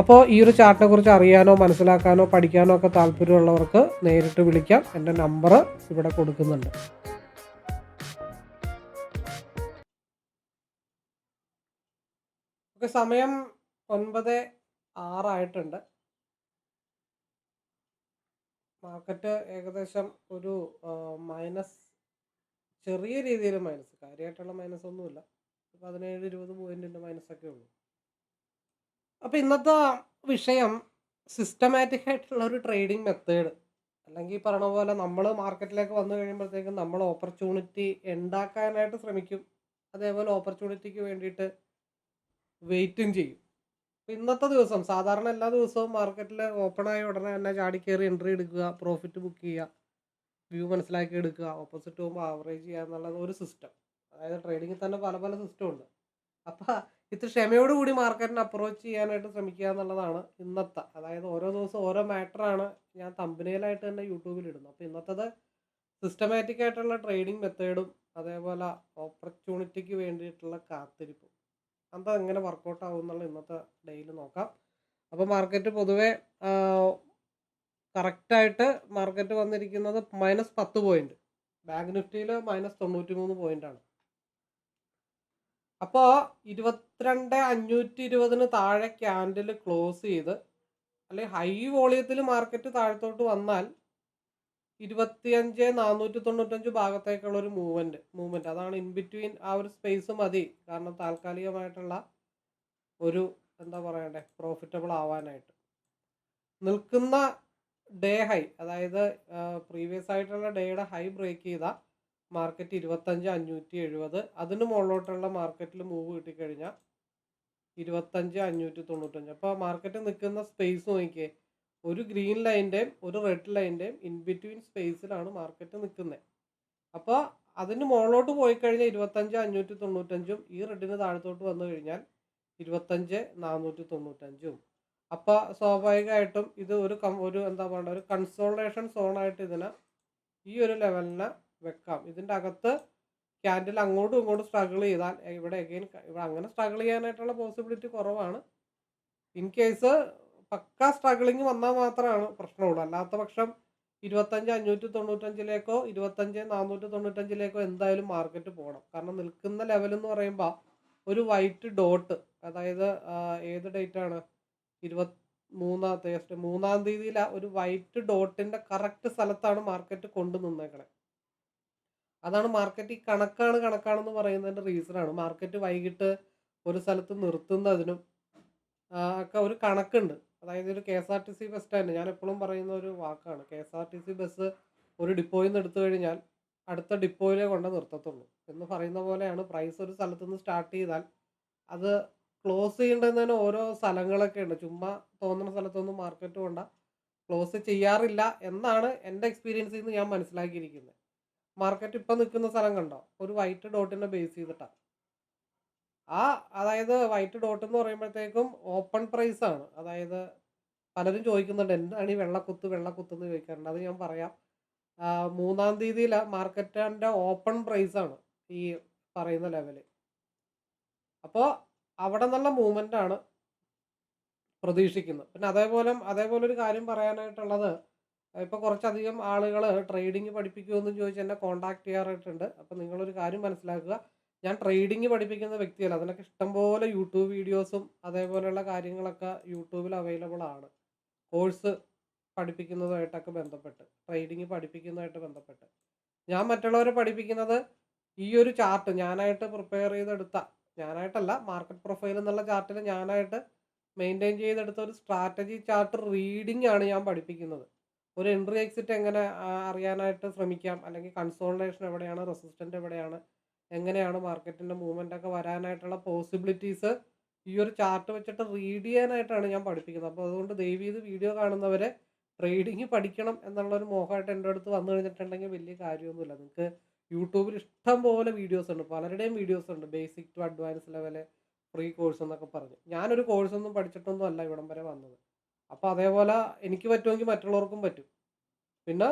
അപ്പോൾ ഈ ഒരു ചാർട്ടിനെ കുറിച്ച് അറിയാനോ മനസ്സിലാക്കാനോ പഠിക്കാനോ ഒക്കെ താല്പര്യമുള്ളവർക്ക് നേരിട്ട് വിളിക്കാം. എന്റെ നമ്പർ ഇവിടെ കൊടുക്കുന്നുണ്ട്. ഓക്കെ സമയം ഒൻപത് ആറായിട്ടുണ്ട്. മാർക്കറ്റ് ഏകദേശം ഒരു മൈനസ് ചെറിയ രീതിയിൽ മൈനസ്. കാര്യമായിട്ടുള്ള മൈനസ് ഒന്നുമില്ല. പതിനേഴ് ഇരുപത് പോയിന്റിന്റെ മൈനസ് ഒക്കെ ഉള്ളൂ. അപ്പോൾ ഇന്നത്തെ വിഷയം സിസ്റ്റമാറ്റിക് ആയിട്ടുള്ള ഒരു ട്രേഡിംഗ് മെത്തേഡ് അല്ലെങ്കിൽ പറഞ്ഞ പോലെ നമ്മൾ മാർക്കറ്റിലേക്ക് വന്നു കഴിയുമ്പോഴത്തേക്കും നമ്മൾ ഓപ്പർച്യൂണിറ്റി ഉണ്ടാക്കാനായിട്ട് ശ്രമിക്കും. അതേപോലെ ഓപ്പർച്യൂണിറ്റിക്ക് വേണ്ടിയിട്ട് വെയിറ്റും ചെയ്യും. ഇന്നത്തെ ദിവസം സാധാരണ എല്ലാ ദിവസവും മാർക്കറ്റിൽ ഓപ്പൺ ആയ ഉടനെ തന്നെ ചാടി കയറി എൻട്രി എടുക്കുക പ്രോഫിറ്റ് ബുക്ക് ചെയ്യുക വ്യൂ മനസ്സിലാക്കി എടുക്കുക ഓപ്പോസിറ്റ് പോകുമ്പോൾ ആവറേജ് ചെയ്യുക എന്നുള്ളത് ഒരു സിസ്റ്റം അതായത് ട്രേഡിങ്ങിൽ തന്നെ പല പല സിസ്റ്റം ഉണ്ട്. അപ്പോൾ ഇത് ക്ഷമയോടുകൂടി മാർക്കറ്റിനെ അപ്രോച്ച് ചെയ്യാനായിട്ട് ശ്രമിക്കുക എന്നുള്ളതാണ് ഇന്നത്തെ. അതായത് ഓരോ ദിവസം ഓരോ മാറ്ററാണ് ഞാൻ തമ്പനയിലായിട്ട് തന്നെ യൂട്യൂബിൽ ഇടുന്നത്. അപ്പോൾ ഇന്നത്തത് സിസ്റ്റമാറ്റിക് ആയിട്ടുള്ള ട്രേഡിംഗ് മെത്തേഡും അതേപോലെ ഓപ്പർച്യൂണിറ്റിക്ക് വേണ്ടിയിട്ടുള്ള കാത്തിരിപ്പും. അത് എങ്ങനെ വർക്കൗട്ട് ആവും എന്നുള്ള ഇന്നത്തെ ഡേയിൽ നോക്കാം. അപ്പോൾ മാർക്കറ്റ് പൊതുവേ കറക്റ്റായിട്ട് മാർക്കറ്റ് വന്നിരിക്കുന്നത് മൈനസ് പത്ത് പോയിന്റ് ബാങ്ക് നിഫ്റ്റിയിൽ മൈനസ് തൊണ്ണൂറ്റി മൂന്ന് പോയിന്റാണ് അപ്പോൾ ഇരുപത്തിരണ്ട് അഞ്ഞൂറ്റി ഇരുപതിന് താഴെ ക്യാൻഡിൽ ക്ലോസ് ചെയ്ത് അല്ലെങ്കിൽ ഹൈ വോളിയത്തിൽ മാർക്കറ്റ് താഴത്തോട്ട് വന്നാൽ ഇരുപത്തിയഞ്ച് നാനൂറ്റി തൊണ്ണൂറ്റഞ്ച് ഭാഗത്തേക്കുള്ള ഒരു മൂവ്മെന്റ് മൂവ്മെന്റ് അതാണ് ഇൻ ബിറ്റ്വീൻ ആ ഒരു സ്പേസ് മതി. കാരണം താൽക്കാലികമായിട്ടുള്ള ഒരു എന്താ പറയണ്ടേ പ്രോഫിറ്റബിൾ ആവാനായിട്ട്. നിൽക്കുന്ന ഡേ ഹൈ അതായത് പ്രീവിയസ് ആയിട്ടുള്ള ഡേയുടെ ഹൈ ബ്രേക്ക് ചെയ്ത മാർക്കറ്റ് ഇരുപത്തഞ്ച് അഞ്ഞൂറ്റി എഴുപത്. അതിന് മുകളിലോട്ടുള്ള മാർക്കറ്റിൽ മൂവ് കിട്ടിക്കഴിഞ്ഞാൽ ഇരുപത്തഞ്ച് അഞ്ഞൂറ്റി തൊണ്ണൂറ്റഞ്ച്. അപ്പോൾ മാർക്കറ്റ് നിൽക്കുന്ന സ്പേസ് നോക്കിയേ ഒരു ഗ്രീൻ ലൈന്റെയും ഒരു റെഡ് ലൈന്റെയും ഇൻ ബിറ്റ്വീൻ സ്പേസിലാണ് മാർക്കറ്റ് നിൽക്കുന്നത്. അപ്പോൾ അതിന് മുകളിലോട്ട് പോയി കഴിഞ്ഞാൽ ഇരുപത്തഞ്ച് അഞ്ഞൂറ്റി തൊണ്ണൂറ്റഞ്ചും ഈ റെഡിന് താഴത്തോട്ട് വന്നു കഴിഞ്ഞാൽ ഇരുപത്തഞ്ച് നാനൂറ്റി തൊണ്ണൂറ്റഞ്ചും. അപ്പോൾ സ്വാഭാവികമായിട്ടും ഇത് ഒരു ഒരു എന്താ പറയുക ഒരു കൺസോളേഷൻ സോണായിട്ട് ഇതിനെ ഈ ഒരു ലെവലിനെ വെക്കാം. ഇതിന്റെ അകത്ത് ക്യാൻഡിൽ അങ്ങോട്ടും ഇങ്ങോട്ടും സ്ട്രഗിൾ ചെയ്താൽ ഇവിടെ അഗെയിൻ ഇവിടെ അങ്ങനെ സ്ട്രഗിൾ ചെയ്യാനായിട്ടുള്ള പോസിബിലിറ്റി കുറവാണ്. ഇൻ കേസ് പക്ക സ്ട്രഗിളിങ് വന്നാൽ മാത്രമാണ് പ്രശ്നമുള്ളൂ. അല്ലാത്ത പക്ഷം ഇരുപത്തഞ്ച് അഞ്ഞൂറ്റി തൊണ്ണൂറ്റഞ്ചിലേക്കോ ഇരുപത്തഞ്ച് നാനൂറ്റി തൊണ്ണൂറ്റഞ്ചിലേക്കോ എന്തായാലും മാർക്കറ്റ് പോകണം. കാരണം നിൽക്കുന്ന ലെവൽ എന്ന് പറയുമ്പോൾ ഒരു വൈറ്റ് ഡോട്ട് അതായത് ഏത് ഡേറ്റ് ആണ്? ഇരുപത്തി മൂന്നാം തീയതി മൂന്നാം തീയതിയിലെ ഒരു വൈറ്റ് ഡോട്ടിന്റെ കറക്റ്റ് സ്ഥലത്താണ് മാർക്കറ്റ് കൊണ്ടു നിന്നേക്കണേ. അതാണ് മാർക്കറ്റ് ഈ കണക്കാണ് കണക്കാണെന്ന് പറയുന്നതിന്റെ റീസണാണ് മാർക്കറ്റ് വൈകിട്ട് ഒരു സ്ഥലത്ത് നിർത്തുന്നതിനും ഒക്കെ ഒരു കണക്കുണ്ട്. അതായത് ഒരു K S R T C bus stand ഞാൻ എപ്പോഴും പറയുന്ന ഒരു വാക്കാണ്. K S R T C bus ഒരു ഡിപ്പോയിൽ നിന്ന് എടുത്തു കഴിഞ്ഞാൽ അടുത്ത ഡിപ്പോയിലേ കൊണ്ട് നിർത്തത്തുള്ളൂ എന്ന് പറയുന്ന പോലെയാണ്. പ്രൈസ് ഒരു സ്ഥലത്ത് നിന്ന് സ്റ്റാർട്ട് ചെയ്താൽ അത് ക്ലോസ് ചെയ്യേണ്ടതിന് ഓരോ സ്ഥലങ്ങളൊക്കെ ഉണ്ട്. ചുമ്മാ തോന്നുന്ന സ്ഥലത്തൊന്നും മാർക്കറ്റ് കൊണ്ട ക്ലോസ് ചെയ്യാറില്ല എന്നാണ് എന്റെ എക്സ്പീരിയൻസിൽ നിന്ന് ഞാൻ മനസ്സിലാക്കിയിരിക്കുന്നത്. മാർക്കറ്റ് ഇപ്പം നിൽക്കുന്ന സ്ഥലം കണ്ടോ? ഒരു വൈറ്റ് ഡോട്ടിനെ ബേസ് ചെയ്തിട്ടാണ് ആ അതായത് വൈറ്റ് ഡോട്ട് എന്ന് പറയുമ്പോഴത്തേക്കും ഓപ്പൺ പ്രൈസ് ആണ്. അതായത് പലരും ചോദിക്കുന്നുണ്ട് എന്താണ് ഈ വെള്ളക്കുത്ത്? വെള്ളക്കുത്ത് എന്ന് ചോദിക്കാറുണ്ട്. അത് ഞാൻ പറയാം. മൂന്നാം തീയതിയിൽ മാർക്കറ്റിന്റെ ഓപ്പൺ പ്രൈസ് ആണ് ഈ പറയുന്ന ലെവൽ അപ്പോൾ അവിടെ നിന്നുള്ള മൂവ്മെന്റ് ആണ് പ്രതീക്ഷിക്കുന്നത്. പിന്നെ അതേപോലെ അതേപോലെ ഒരു കാര്യം പറയാനായിട്ടുള്ളത് ഇപ്പോൾ കുറച്ചധികം ആളുകൾ ട്രേഡിംഗ് പഠിപ്പിക്കുമെന്ന് ചോദിച്ച് എന്നെ കോൺടാക്ട് ചെയ്യാറായിട്ടുണ്ട്. അപ്പോൾ നിങ്ങളൊരു കാര്യം മനസ്സിലാക്കുക. ഞാൻ ട്രേഡിംഗ് പഠിപ്പിക്കുന്ന വ്യക്തിയല്ല. അതിനൊക്കെ ഇഷ്ടംപോലെ യൂട്യൂബ് വീഡിയോസും അതേപോലെയുള്ള കാര്യങ്ങളൊക്കെ യൂട്യൂബിൽ അവൈലബിൾ ആണ്. കോഴ്സ് പഠിപ്പിക്കുന്നതായിട്ടൊക്കെ ബന്ധപ്പെട്ട്. ട്രേഡിങ് പഠിപ്പിക്കുന്നതായിട്ട് ബന്ധപ്പെട്ട്. ഞാൻ മറ്റുള്ളവരെ പഠിപ്പിക്കുന്നത് ഈ ഒരു ചാർട്ട് ഞാനായിട്ട് പ്രിപ്പയർ ചെയ്തെടുത്ത ഞാനായിട്ടല്ല മാർക്കറ്റ് പ്രൊഫൈൽ എന്നുള്ള ചാർട്ടിൽ ഞാനായിട്ട് മെയിന്റെയിൻ ചെയ്തെടുത്ത ഒരു സ്ട്രാറ്റജി ചാർട്ട് റീഡിംഗ് ആണ് ഞാൻ പഠിപ്പിക്കുന്നത്. ഒരു എൻട്രി എക്സിറ്റ് എങ്ങനെ അറിയാനായിട്ട് ശ്രമിക്കാം? അല്ലെങ്കിൽ കൺസോൾട്ടേഷൻ എവിടെയാണ്? റെസിസ്റ്റന്റ് എവിടെയാണ്? എങ്ങനെയാണ് മാർക്കറ്റിന്റെ മൂവ്മെന്റ് ഒക്കെ വരാനായിട്ടുള്ള പോസിബിലിറ്റീസ് ഈ ഒരു ചാർട്ട് വെച്ചിട്ട് റീഡ് ചെയ്യാനായിട്ടാണ് ഞാൻ പഠിപ്പിക്കുന്നത്. അപ്പോൾ അതുകൊണ്ട് ദയവ് ചെയ്ത് വീഡിയോ കാണുന്നവരെ ട്രേഡിങ് പഠിക്കണം എന്നുള്ളൊരു മോഹമായിട്ട് എന്റെ അടുത്ത് വന്നു കഴിഞ്ഞിട്ടുണ്ടെങ്കിൽ വലിയ കാര്യമൊന്നുമില്ല. നിങ്ങൾക്ക് യൂട്യൂബിൽ ഇഷ്ടം പോലെ വീഡിയോസ് ഉണ്ട്. പലരുടെയും വീഡിയോസ് ഉണ്ട്. Basic to advance level free course എന്നൊക്കെ പറഞ്ഞ്. ഞാനൊരു കോഴ്സൊന്നും പഠിച്ചിട്ടൊന്നും അല്ല ഇവിടം വരെ വന്നത്. അപ്പോൾ അതേപോലെ എനിക്ക് പറ്റുമെങ്കിൽ മറ്റുള്ളവർക്കും പറ്റും. പിന്നെ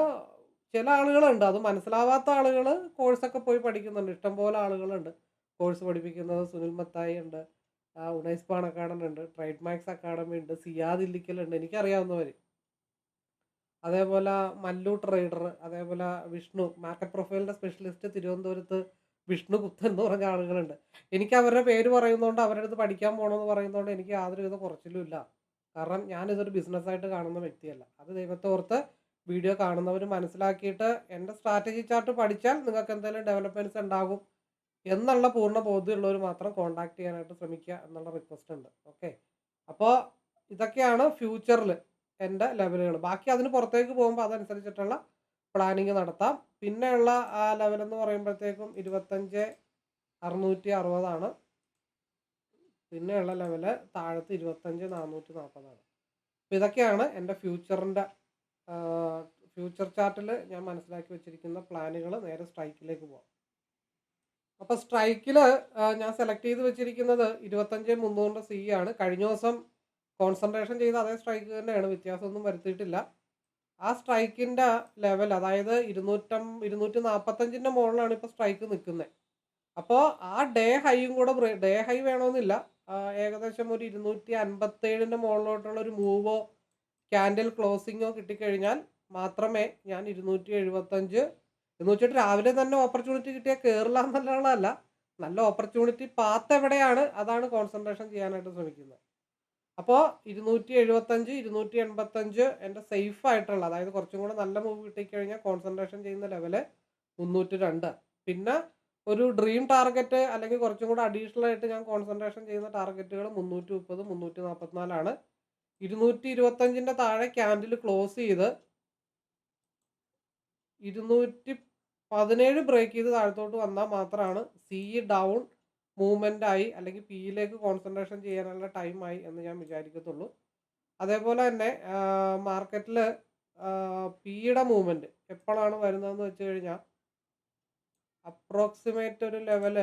ചില ആളുകളുണ്ട്. അത് മനസ്സിലാവാത്ത ആളുകൾ കോഴ്സൊക്കെ പോയി പഠിക്കുന്നുണ്ട്. ഇഷ്ടംപോലെ ആളുകളുണ്ട്. കോഴ്സ് പഠിപ്പിക്കുന്നത് സുനിൽ മത്തായി ഉണ്ട്. ഉണൈസ് പാൺ അക്കാഡമി ഉണ്ട്. ട്രേഡ് മാക്സ് അക്കാഡമി ഉണ്ട്. സിയാദ് ഇല്ലിക്കലുണ്ട് എനിക്കറിയാവുന്നവർ അതേപോലെ മല്ലു ട്രേഡർ അതേപോലെ വിഷ്ണു മാർക്കറ്റ് പ്രൊഫൈലിന്റെ സ്പെഷ്യലിസ്റ്റ് തിരുവനന്തപുരത്ത് വിഷ്ണു ഗുപ്തൻ എന്ന് പറഞ്ഞ ആളുകളുണ്ട്. എനിക്ക് അവരുടെ പേര് പറയുന്നതുകൊണ്ട് അവരുടെ അടുത്ത് പഠിക്കാൻ പോകണമെന്ന് പറയുന്നതുകൊണ്ട് എനിക്ക് യാതൊരുവിധ കുറച്ചിലും ഇല്ല കാരണം ഞാനിതൊരു ബിസിനസ്സായിട്ട് കാണുന്ന വ്യക്തിയല്ല. അത് ദൈവത്തെ ഓർത്ത് വീഡിയോ കാണുന്നവർ മനസ്സിലാക്കിയിട്ട് എന്റെ സ്ട്രാറ്റജി ചാർട്ട് പഠിച്ചാൽ നിങ്ങൾക്ക് എന്തെങ്കിലും ഡെവലപ്മെന്റ്സ് ഉണ്ടാകും എന്നുള്ള പൂർണ ബോധ്യമുള്ളവർ മാത്രം കോൺടാക്ട് ചെയ്യാനായിട്ട് ശ്രമിക്കുക എന്നുള്ള റിക്വസ്റ്റ് ഉണ്ട്. ഓക്കെ അപ്പോൾ ഇതൊക്കെയാണ് ഫ്യൂച്ചറിൽ എന്റെ ലെവലുകൾ ബാക്കി അതിന് പുറത്തേക്ക് പോകുമ്പോൾ അതനുസരിച്ചിട്ടുള്ള പ്ലാനിങ് നടത്താം. പിന്നെയുള്ള ആ ലെവലെന്ന് പറയുമ്പോഴത്തേക്കും ഇരുപത്തഞ്ച് അറുന്നൂറ്റി അറുപതാണ്. പിന്നെയുള്ള ലെവൽ താഴത്ത് ഇരുപത്തഞ്ച് നാനൂറ്റി നാൽപ്പതാണ്. അപ്പോൾ ഇതൊക്കെയാണ് എന്റെ ഫ്യൂച്ചറിന്റെ ഫ്യൂച്ചർ ചാർട്ടിൽ ഞാൻ മനസ്സിലാക്കി വെച്ചിരിക്കുന്ന പ്ലാനുകൾ നേരെ സ്ട്രൈക്കിലേക്ക് പോകാം അപ്പോൾ സ്ട്രൈക്കിൽ ഞാൻ സെലക്ട് ചെയ്ത് വെച്ചിരിക്കുന്നത് ഇരുപത്തഞ്ച് മുന്നൂറിന്റെ സി ആണ്. കഴിഞ്ഞ ദിവസം കോൺസെൻട്രേഷൻ ചെയ്ത അതേ സ്ട്രൈക്ക് തന്നെയാണ് വ്യത്യാസമൊന്നും വരുത്തിയിട്ടില്ല. ആ സ്ട്രൈക്കിന്റെ ലെവൽ അതായത് ഇരുന്നൂറ്റം ഇരുന്നൂറ്റി നാൽപ്പത്തഞ്ചിന്റെ മുകളിലാണ് ഇപ്പോൾ സ്ട്രൈക്ക് നിൽക്കുന്നത്. അപ്പോൾ ആ ഡേ ഹൈയും കൂടെ ഡേ ഹൈ വേണമെന്നില്ല. ഏകദേശം ഒരു ഇരുന്നൂറ്റി അൻപത്തേഴിന്റെ മുകളിലോട്ടുള്ള ഒരു മൂവോ ക്യാൻഡിൽ ക്ലോസിങ്ങോ കിട്ടിക്കഴിഞ്ഞാൽ മാത്രമേ ഞാൻ ഇരുന്നൂറ്റി എഴുപത്തഞ്ച് എന്ന് വെച്ചിട്ട് രാവിലെ തന്നെ ഓപ്പർച്യൂണിറ്റി കിട്ടിയാൽ കയറില്ല എന്നുള്ളതല്ല. നല്ല ഓപ്പർച്യൂണിറ്റി പാത്ത് എവിടെയാണ്? അതാണ് കോൺസെൻട്രേഷൻ ചെയ്യാനായിട്ട് ശ്രമിക്കുന്നത്. അപ്പോൾ ഇരുന്നൂറ്റി എഴുപത്തഞ്ച് ഇരുന്നൂറ്റി എൺപത്തഞ്ച് എന്റെ സേഫ് ആയിട്ടുള്ള അതായത് കുറച്ചും കൂടെ നല്ല മൂവ് കിട്ടിക്കഴിഞ്ഞാൽ കോൺസെൻട്രേഷൻ ചെയ്യുന്ന ലെവൽ മുന്നൂറ്റി രണ്ട് പിന്നെ ഒരു ഡ്രീം ടാർഗറ്റ് അല്ലെങ്കിൽ കുറച്ചും കൂടെ അഡീഷണൽ ആയിട്ട് ഞാൻ കോൺസെൻട്രേഷൻ ചെയ്യുന്ന ടാർഗറ്റുകൾ മുന്നൂറ്റി മുപ്പത് മുന്നൂറ്റി നാൽപ്പത്തിനാലാണ് ഇരുന്നൂറ്റി ഇരുപത്തഞ്ചിന്റെ താഴെ ക്യാൻഡിൽ ക്ലോസ് ചെയ്ത് ഇരുന്നൂറ്റി പതിനേഴ് ബ്രേക്ക് ചെയ്ത് താഴത്തോട്ട് വന്നാൽ മാത്രമാണ് സി ഡൗൺ മൂവ്മെന്റ് ആയി അല്ലെങ്കിൽ പിയിലേക്ക് കോൺസെൻട്രേഷൻ ചെയ്യാനുള്ള ടൈമായി എന്ന് ഞാൻ വിചാരിക്കത്തുള്ളൂ. അതേപോലെ തന്നെ മാർക്കറ്റിൽ പിയുടെ മൂവ്മെന്റ് എപ്പോഴാണ് വരുന്നതെന്ന് വെച്ച് കഴിഞ്ഞാൽ അപ്രോക്സിമേറ്റ് ഒരു ലെവൽ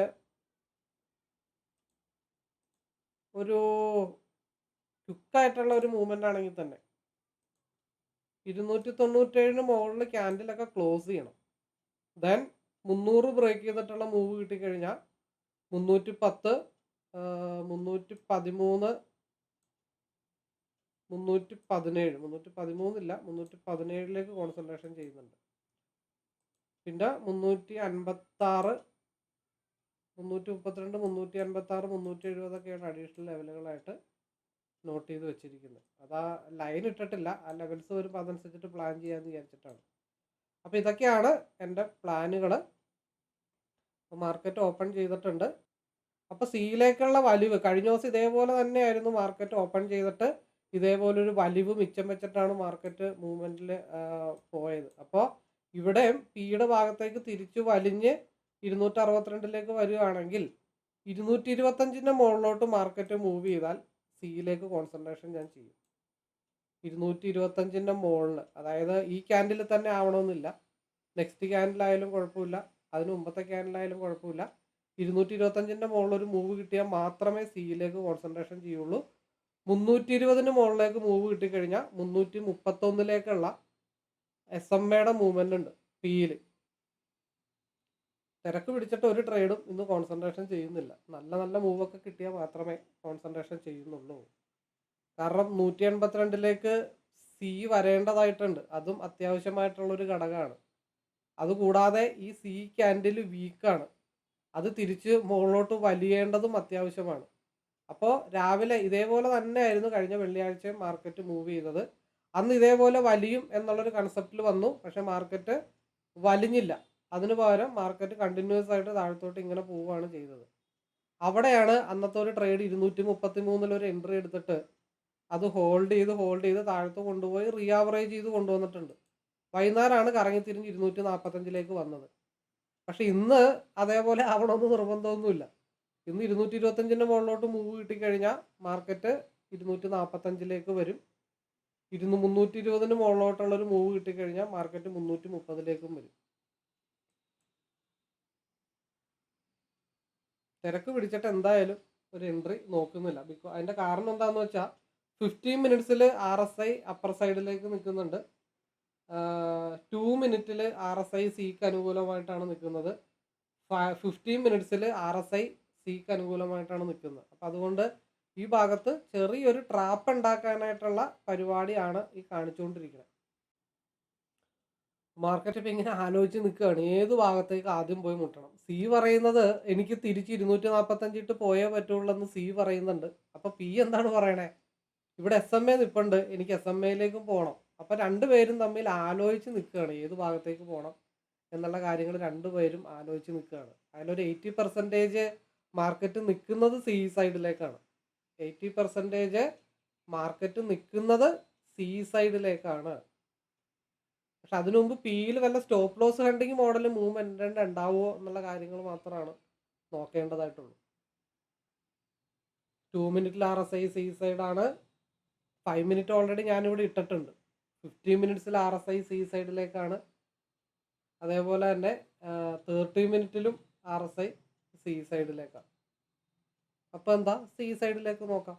ഒരു ക്വിക്കായിട്ടുള്ള ഒരു മൂവ്മെന്റ് ആണെങ്കിൽ തന്നെ ഇരുന്നൂറ്റി തൊണ്ണൂറ്റേഴിന് മുകളിൽ ക്യാൻഡിലൊക്കെ ക്ലോസ് ചെയ്യണം. ദെൻ മുന്നൂറ് ബ്രേക്ക് ചെയ്തിട്ടുള്ള മൂവ് കിട്ടിക്കഴിഞ്ഞാൽ മുന്നൂറ്റി പത്ത് മുന്നൂറ്റി പതിമൂന്ന് മുന്നൂറ്റി പതിനേഴ് മുന്നൂറ്റി പതിമൂന്നില്ല മുന്നൂറ്റി പതിനേഴിലേക്ക് കോൺസെൻട്രേഷൻ ചെയ്യുന്നുണ്ട്. പിന്നെ മുന്നൂറ്റി അൻപത്താറ് മുന്നൂറ്റി മുപ്പത്തിരണ്ട് മുന്നൂറ്റി അൻപത്താറ് മുന്നൂറ്റി എഴുപതൊക്കെയാണ് അഡീഷണൽ ലെവലുകളായിട്ട് നോട്ട് ചെയ്ത് വെച്ചിരിക്കുന്നത്. അത് ആ ലൈൻ ഇട്ടിട്ടില്ല. ആ ലെവൽസ് വരുമ്പോൾ അതനുസരിച്ചിട്ട് പ്ലാൻ ചെയ്യാമെന്ന് വിചാരിച്ചിട്ടാണ്. അപ്പോൾ ഇതൊക്കെയാണ് എന്റെ പ്ലാനുകൾ മാർക്കറ്റ് ഓപ്പൺ ചെയ്തിട്ടുണ്ട്. അപ്പോൾ സിയിലേക്കുള്ള വലിവ് കഴിഞ്ഞ ദിവസം ഇതേപോലെ തന്നെയായിരുന്നു മാർക്കറ്റ് ഓപ്പൺ ചെയ്തിട്ട് ഇതേപോലൊരു വലിവ് മിച്ചം വെച്ചിട്ടാണ് മാർക്കറ്റ് മൂവ്മെന്റിൽ പോയത്. അപ്പോൾ ഇവിടെ പിയുടെ ഭാഗത്തേക്ക് തിരിച്ചു വലിഞ്ഞ് ഇരുന്നൂറ്റി അറുപത്തിരണ്ടിലേക്ക് വരികയാണെങ്കിൽ ഇരുന്നൂറ്റി ഇരുപത്തഞ്ചിന്റെ മുകളിലോട്ട് മാർക്കറ്റ് മൂവ് ചെയ്താൽ സിയിലേക്ക് കോൺസെൻട്രേഷൻ ഞാൻ ചെയ്യും. ഇരുന്നൂറ്റി ഇരുപത്തഞ്ചിന്റെ മുകളിൽ അതായത് ഈ ക്യാൻഡിൽ തന്നെ ആവണമെന്നില്ല. നെക്സ്റ്റ് ക്യാൻഡിലായാലും കുഴപ്പമില്ല. അതിന് മുമ്പത്തെ ക്യാൻഡിലായാലും കുഴപ്പമില്ല. ഇരുന്നൂറ്റി ഇരുപത്തഞ്ചിന്റെ മുകളിൽ ഒരു മൂവ് കിട്ടിയാൽ മാത്രമേ സിയിലേക്ക് കോൺസെൻട്രേഷൻ ചെയ്യുള്ളൂ. മുന്നൂറ്റി ഇരുപതിന് മുകളിലേക്ക് മൂവ് കിട്ടിക്കഴിഞ്ഞാൽ മുന്നൂറ്റി മുപ്പത്തൊന്നിലേക്കുള്ള എസ് എം എയുടെ മൂവ്മെന്റ് ഉണ്ട് പിയിൽ തിരക്ക് പിടിച്ചിട്ട് ഒരു ട്രേഡും ഇന്ന് കോൺസെൻട്രേഷൻ ചെയ്യുന്നില്ല. നല്ല നല്ല മൂവൊക്കെ കിട്ടിയാൽ മാത്രമേ കോൺസെൻട്രേഷൻ ചെയ്യുന്നുള്ളൂ. കാരണം നൂറ്റി എൺപത്തിരണ്ടിലേക്ക് സി വരേണ്ടതായിട്ടുണ്ട്. അതും അത്യാവശ്യമായിട്ടുള്ളൊരു ഘടകമാണ്. അതുകൂടാതെ ഈ സി ക്യാൻഡിൽ വീക്കാണ് അത് തിരിച്ച് മുകളിലോട്ട് വലിയേണ്ടതും അത്യാവശ്യമാണ്. അപ്പോൾ രാവിലെ ഇതേപോലെ തന്നെയായിരുന്നു കഴിഞ്ഞ വെള്ളിയാഴ്ച മാർക്കറ്റ് മൂവ് ചെയ്തത്. അന്ന് ഇതേപോലെ വലിയും എന്നുള്ളൊരു കൺസെപ്റ്റിൽ വന്നു. പക്ഷെ മാർക്കറ്റ് വലിഞ്ഞില്ല. അതിന് പകരം മാർക്കറ്റ് കണ്ടിന്യൂസ് ആയിട്ട് താഴത്തോട്ട് ഇങ്ങനെ പോവുകയാണ് ചെയ്തത്. അവിടെയാണ് അന്നത്തെ ഒരു ട്രേഡ് ഇരുന്നൂറ്റി മുപ്പത്തി മൂന്നിലൊരു എൻട്രി എടുത്തിട്ട് അത് ഹോൾഡ് ചെയ്ത് ഹോൾഡ് ചെയ്ത് താഴത്ത് കൊണ്ടുപോയി റീആവറേജ് ചെയ്ത് കൊണ്ടുവന്നിട്ടുണ്ട്. വൈകുന്നേരമാണ് കറങ്ങി തിരിഞ്ഞ് ഇരുന്നൂറ്റി നാൽപ്പത്തഞ്ചിലേക്ക് വന്നത്. പക്ഷെ ഇന്ന് അതേപോലെ ആവണമെന്ന് നിർബന്ധമൊന്നുമില്ല. ഇന്ന് ഇരുന്നൂറ്റി ഇരുപത്തഞ്ചിന്റെ മുകളിലോട്ട് മൂവ് കിട്ടിക്കഴിഞ്ഞാൽ മാർക്കറ്റ് ഇരുന്നൂറ്റി നാൽപ്പത്തഞ്ചിലേക്ക് വരും. ഇരുന്ന് മുന്നൂറ്റി ഇരുപതിന് മുകളിലോട്ടുള്ള ഒരു മൂവ് കിട്ടിക്കഴിഞ്ഞാൽ മാർക്കറ്റ് മുന്നൂറ്റി മുപ്പതിലേക്കും വരും. തിരക്ക് പിടിച്ചിട്ട് എന്തായാലും ഒരു എൻട്രി നോക്കുന്നില്ല. ബിക്കോ അതിന്റെ കാരണം എന്താണെന്ന് വെച്ചാൽ ഫിഫ്റ്റീൻ മിനിറ്റ്സിൽ ആർ എസ് ഐ അപ്പർ സൈഡിലേക്ക് നിൽക്കുന്നുണ്ട്. ടു മിനിറ്റിൽ ആർ എസ് ഐ സിക്ക് അനുകൂലമായിട്ടാണ് നിൽക്കുന്നത്. ഫിഫ്റ്റീൻ മിനിറ്റ്സിൽ ആർ എസ് ഐ സിക്ക് അനുകൂലമായിട്ടാണ് നിൽക്കുന്നത്. അപ്പം അതുകൊണ്ട് ഈ ഭാഗത്ത് ചെറിയൊരു ട്രാപ്പ് ഉണ്ടാക്കാനായിട്ടുള്ള പരിപാടിയാണ് ഈ കാണിച്ചുകൊണ്ടിരിക്കുന്നത്. മാർക്കറ്റ് ഇപ്പം ഇങ്ങനെ ആലോചിച്ച് നിൽക്കുകയാണ്. ഏത് ഭാഗത്തേക്ക് ആദ്യം പോയി മുട്ടണം? സി പറയുന്നത് എനിക്ക് തിരിച്ച് ഇരുന്നൂറ്റി നാൽപ്പത്തഞ്ച് ഇട്ട് പോയേ പറ്റുള്ളൂ എന്ന് സി പറയുന്നുണ്ട്. അപ്പോൾ പി എന്താണ് പറയണേ? ഇവിടെ എസ് എം എ നിൽപ്പുണ്ട് എനിക്ക് എസ് എം എയിലേക്കും പോകണം അപ്പോൾ രണ്ടുപേരും തമ്മിൽ ആലോചിച്ച് നിൽക്കുകയാണ്. ഏത് ഭാഗത്തേക്ക് പോകണം എന്നുള്ള കാര്യങ്ങൾ രണ്ടുപേരും ആലോചിച്ച് നിൽക്കുകയാണ്. അതിലൊരു എയ്റ്റി പെർസെന്റേജ് മാർക്കറ്റ് നിൽക്കുന്നത് സി സൈഡിലേക്കാണ് എയ്റ്റി പെർസെന്റേജ് മാർക്കറ്റ് നിൽക്കുന്നത് സി സൈഡിലേക്കാണ്. പക്ഷെ അതിനു മുമ്പ് പിയിൽ വല്ല stop loss hunting model movement ഉണ്ടാവുമോ എന്നുള്ള കാര്യങ്ങൾ മാത്രമാണ് നോക്കേണ്ടതായിട്ടുള്ളൂ. ടു മിനിറ്റിൽ ആർ എസ് ഐ സി സൈഡാണ്. ഫൈവ് മിനിറ്റ് ഓൾറെഡി ഞാനിവിടെ ഇട്ടിട്ടുണ്ട്. ഫിഫ്റ്റീൻ മിനിറ്റ്സിൽ ആർ എസ് ഐ സി സൈഡിലേക്കാണ്. അതേപോലെ തന്നെ തേർട്ടി മിനിറ്റിലും ആർ എസ് ഐ സി സൈഡിലേക്കാണ്. അപ്പോൾ എന്താ? സി സൈഡിലേക്ക് നോക്കാം.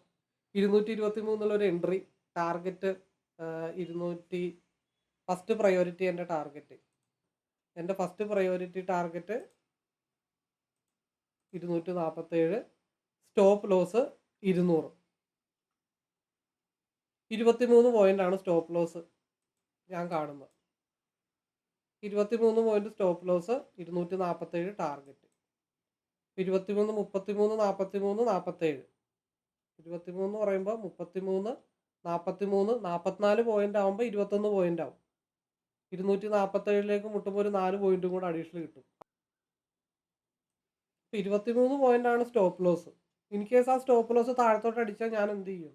ഇരുന്നൂറ്റി ഇരുപത്തി ഒരു എൻട്രി ടാർഗറ്റ് ഇരുന്നൂറ്റി ഫസ്റ്റ് പ്രയോറിറ്റി എന്റെ ടാർഗറ്റ് എന്റെ ഫസ്റ്റ് പ്രയോറിറ്റി ടാർഗറ്റ് ഇരുന്നൂറ്റി നാൽപ്പത്തേഴ് സ്റ്റോപ്പ് ലോസ് ഇരുന്നൂറ്. ഇരുപത്തി മൂന്ന് പോയിന്റാണ് സ്റ്റോപ്പ് ലോസ് ഞാൻ കാണുന്നത്. ഇരുപത്തി മൂന്ന് പോയിന്റ് സ്റ്റോപ്പ് ലോസ് ഇരുന്നൂറ്റി നാൽപ്പത്തേഴ് ടാർഗറ്റ് ഇരുപത്തിമൂന്ന് മുപ്പത്തിമൂന്ന് നാൽപ്പത്തിമൂന്ന് നാൽപ്പത്തേഴ് ഇരുപത്തിമൂന്ന് പറയുമ്പോൾ മുപ്പത്തിമൂന്ന് നാൽപ്പത്തിമൂന്ന് നാൽപ്പത്തിനാല് പോയിന്റ് ആകുമ്പോൾ ഇരുപത്തൊന്ന് പോയിന്റ് ആവും. ഇരുന്നൂറ്റി നാൽപ്പത്തേഴിലേക്ക് മുട്ടുമ്പോൾ ഒരു നാല് പോയിന്റും കൂടെ അഡീഷണൽ കിട്ടും. ഇപ്പം ഇരുപത്തിമൂന്ന് പോയിന്റ് ആണ് സ്റ്റോപ്പ് ലോസ് ഇൻ കേസ് ആ സ്റ്റോപ്പ് ലോസ് താഴത്തോട്ട് അടിച്ചാൽ ഞാൻ എന്ത് ചെയ്യും?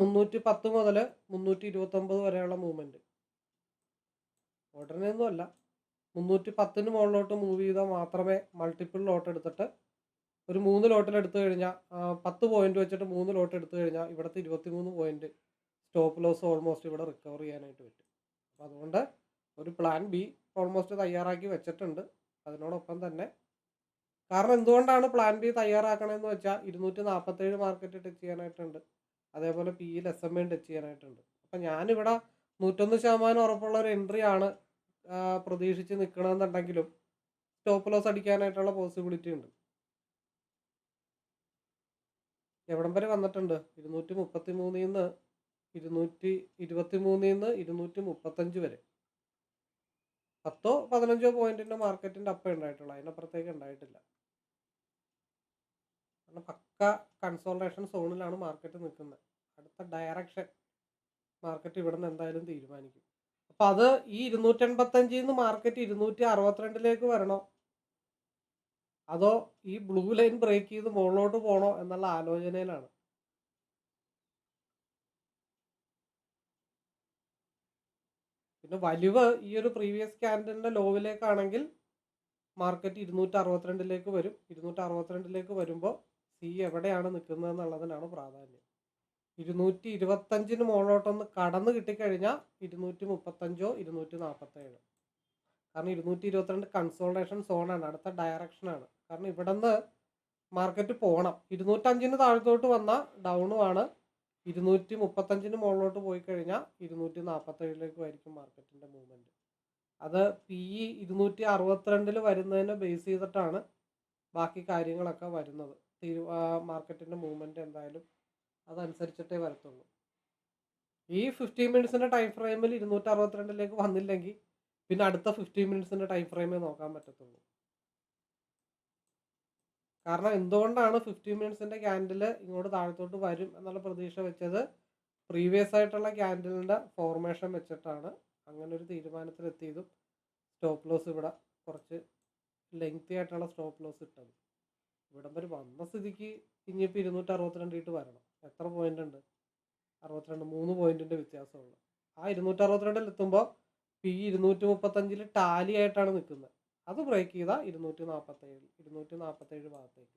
മുന്നൂറ്റി പത്ത് മുതൽ മുന്നൂറ്റി ഇരുപത്തൊമ്പത് വരെയുള്ള മൂവ്മെന്റ് ഉടനെ ഒന്നുമല്ല മുന്നൂറ്റി പത്തിന് മുകളിലോട്ട് മൂവ് ചെയ്താൽ മാത്രമേ മൾട്ടിപ്പിൾ ലോട്ട് എടുത്തിട്ട് ഒരു മൂന്ന് ലോട്ടിൽ എടുത്തു കഴിഞ്ഞാൽ പത്ത് പോയിന്റ് വെച്ചിട്ട് മൂന്ന് ലോട്ട് എടുത്തു കഴിഞ്ഞാൽ ഇവിടുത്തെ ഇരുപത്തി മൂന്ന് പോയിന്റ് സ്റ്റോപ്പ് ലോസ് ഓൾമോസ്റ്റ് ഇവിടെ റിക്കവർ ചെയ്യാനായിട്ട് പറ്റും. അപ്പോൾ അതുകൊണ്ട് ഒരു പ്ലാൻ ബി ഓൾമോസ്റ്റ് തയ്യാറാക്കി വെച്ചിട്ടുണ്ട്. അതിനോടൊപ്പം തന്നെ കാരണം എന്തുകൊണ്ടാണ് പ്ലാൻ ബി തയ്യാറാക്കണമെന്ന് വെച്ചാൽ ഇരുന്നൂറ്റി നാൽപ്പത്തേഴ് മാർക്കറ്റ് ടച്ച് ചെയ്യാനായിട്ടുണ്ട്. അതേപോലെ പിയിൽ എസ് എം എ ടച്ച് ചെയ്യാനായിട്ടുണ്ട്. അപ്പം ഞാനിവിടെ നൂറ്റൊന്ന് ശതമാനം ഉറപ്പുള്ള ഒരു എൻട്രി ആണ് പ്രതീക്ഷിച്ച് നിൽക്കണമെന്നുണ്ടെങ്കിലും സ്റ്റോപ്പ് ലോസ് അടിക്കാനായിട്ടുള്ള പോസിബിലിറ്റി ഉണ്ട്. എവിടം വരെ വന്നിട്ടുണ്ട്? ഇരുന്നൂറ്റി മുപ്പത്തി മൂന്നിൽ നിന്ന് ഇരുന്നൂറ്റി ഇരുപത്തി മൂന്നിൽ നിന്ന് ഇരുന്നൂറ്റി മുപ്പത്തഞ്ച് വരെ. പത്തോ പതിനഞ്ചോ പോയിന്റിന്റെ മാർക്കറ്റിന്റെ അപ്പം ഉണ്ടായിട്ടുള്ളൂ. അതിനപ്പുറത്തേക്ക് ഉണ്ടായിട്ടില്ല. പക്ക കൺസോൾട്ടേഷൻ സോണിലാണ് മാർക്കറ്റ് നിൽക്കുന്നത്. അടുത്ത ഡയറക്ഷൻ മാർക്കറ്റ് ഇവിടെ നിന്ന് എന്തായാലും തീരുമാനിക്കും. അപ്പം അത് ഈ ഇരുന്നൂറ്റി എൺപത്തഞ്ചിൽ നിന്ന് മാർക്കറ്റ് ഇരുന്നൂറ്റി അറുപത്തിരണ്ടിലേക്ക് വരണോ. അതോ ഈ ബ്ലൂ ലൈൻ ബ്രേക്ക് ചെയ്ത് മുകളിലോട്ട് പോകണോ എന്നുള്ള ആലോചനയിലാണ്. പിന്നെ വലിവ് ഈ ഒരു പ്രീവിയസ് ക്യാൻഡലിന്റെ ലോവിലേക്കാണെങ്കിൽ മാർക്കറ്റ് ഇരുന്നൂറ്റി അറുപത്തിരണ്ടിലേക്ക് വരും. ഇരുന്നൂറ്റി അറുപത്തിരണ്ടിലേക്ക് വരുമ്പോൾ സി എവിടെയാണ് നിൽക്കുന്നത് എന്നുള്ളതിനാണ് പ്രാധാന്യം. ഇരുന്നൂറ്റി ഇരുപത്തഞ്ചിന് മുകളിലോട്ടൊന്ന് കടന്ന് കിട്ടിക്കഴിഞ്ഞാൽ ഇരുന്നൂറ്റി മുപ്പത്തഞ്ചോ ഇരുന്നൂറ്റി നാൽപ്പത്തേഴോ കാരണം ഇരുന്നൂറ്റി ഇരുപത്തിരണ്ട് കൺസോൾട്ടേഷൻ സോണാണ് അടുത്ത ഡയറക്ഷനാണ് കാരണം ഇവിടെ നിന്ന് മാർക്കറ്റ് പോകണം ഇരുന്നൂറ്റഞ്ചിന് താഴത്തോട്ട് വന്ന ഡൗണും ആണ്. ഇരുന്നൂറ്റി മുപ്പത്തഞ്ചിന് മുകളിലോട്ട് പോയി കഴിഞ്ഞാൽ ഇരുന്നൂറ്റി നാൽപ്പത്തേഴിലേക്കും ആയിരിക്കും മാർക്കറ്റിന്റെ മൂവ്മെന്റ് അത് പി ഇ ഇരുന്നൂറ്റി അറുപത്തിരണ്ടിൽ വരുന്നതിനെ ബേസ് ചെയ്തിട്ടാണ് ബാക്കി കാര്യങ്ങളൊക്കെ വരുന്നത്. മാർക്കറ്റിന്റെ മൂവ്മെന്റ് എന്തായാലും അതനുസരിച്ചിട്ടേ വരത്തുള്ളൂ. ഈ ഫിഫ്റ്റീൻ മിനിറ്റ്സിന്റെ ടൈം ഫ്രെയിമിൽ ഇരുന്നൂറ്റി അറുപത്തിരണ്ടിലേക്ക് വന്നില്ലെങ്കിൽ പിന്നെ അടുത്ത ഫിഫ്റ്റീൻ മിനിറ്റ്സിന്റെ ടൈം ഫ്രെയിമേ നോക്കാൻ പറ്റത്തുള്ളൂ. കാരണം എന്തുകൊണ്ടാണ് ഫിഫ്റ്റീൻ മിനിറ്റ്സിന്റെ ക്യാൻഡിൽ ഇങ്ങോട്ട് താഴത്തോട്ട് വരും എന്നുള്ള പ്രതീക്ഷ വെച്ചത്? പ്രീവിയസ് ആയിട്ടുള്ള ക്യാൻഡിലിന്റെ ഫോർമേഷൻ വെച്ചിട്ടാണ്. അങ്ങനെ ഒരു തീരുമാനത്തിലെത്തിയതും സ്റ്റോപ്പ് ലോസ് ഇവിടെ കുറച്ച് ലെങ്തി ആയിട്ടുള്ള സ്റ്റോപ്പ് ലോസ് ഇട്ടത്. ഇവിടം വരെ വന്ന സ്ഥിതിക്ക് ഇനിയിപ്പോൾ ഇരുന്നൂറ്റി അറുപത്തിരണ്ടിട്ട് വരണം. എത്ര പോയിന്റ് ഉണ്ട്? അറുപത്തിരണ്ട് മൂന്ന് പോയിന്റിന്റെ വ്യത്യാസമുള്ളു. ആ ഇരുന്നൂറ്റി അറുപത്തിരണ്ടിൽ എത്തുമ്പോൾ പി ഇരുന്നൂറ്റി മുപ്പത്തഞ്ചിൽ ടാലി ആയിട്ടാണ് നിൽക്കുന്നത്. അത് ബ്രേക്ക് ചെയ്താൽ ഇരുന്നൂറ്റി നാൽപ്പത്തേഴ് ഇരുന്നൂറ്റി നാൽപ്പത്തേഴ് ഭാഗത്തേക്ക്.